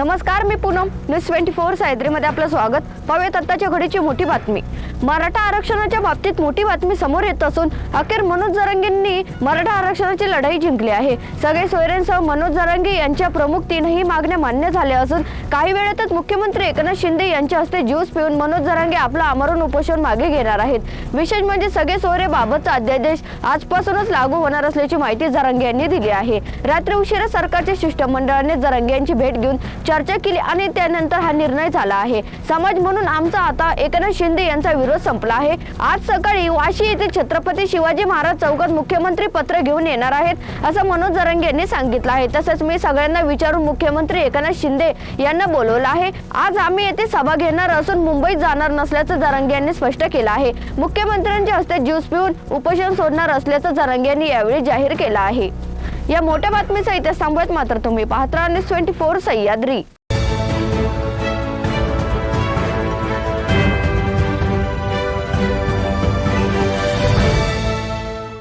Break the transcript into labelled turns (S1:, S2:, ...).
S1: नमस्कार मी Poonam. News twenty four सायद्रीमध्ये आपलं स्वागत. पाहूयात आत्ताच्या घडीची मोठी बातमी. मराठा आरक्षणाच्या बाबतीत मोठी बातमी समोर येत असून अखेर मनोज जरांगेंनी मराठा आरक्षणाची लढाई जिंकली आहे. सगळे सोयऱ्यांसह मनोज जरांगे यांच्या प्रमुख तीनही मागण्या मान्य झाल्या असून काही वेळातच मुख्यमंत्री एकनाथ शिंदे यांच्या हस्ते ज्यूस पिऊन मनोज जरांगे आपलं आमरण उपोषण मागे घेणार आहेत. विशेष म्हणजे सगळे सोयरे बाबतचा अध्यादेश आजपासूनच लागू होणार असल्याची माहिती जरांगे यांनी दिली आहे. रात्री उशिरा सरकारच्या शिष्टमंडळाने जरांगे यांची भेट घेऊन चर्चा केली आणि त्यानंतर हा निर्णय झाला आहे. समाज म्हणून आमचा आता एकनाथ शिंदे यांचा विरोध संपला आहे. आज सकाळी वाशी येथे छत्रपती शिवाजी महाराज चौकात मुख्यमंत्री पत्र घेऊन येणार आहेत असं मनोज जरंगे यांनी सांगितलं आहे. तसंच मी सगळ्यांना विचारून मुख्यमंत्री एकनाथ शिंदे यांना बोलवलं आहे. आज आम्ही येथे सभा घेणार असून मुंबईत जाणार नसल्याचं जरंगे यांनी स्पष्ट केलं आहे. मुख्यमंत्र्यांच्या हस्ते ज्यूस पिऊन उपोषण सोडणार असल्याचं जरंगे यांनी यावेळी जाहीर केलं आहे. या मोठ्या बातमीचा इतिहास थांबवत मात्र तुम्ही पाहत. राहा न्यूज ट्वेंटी फोर सह्याद्री.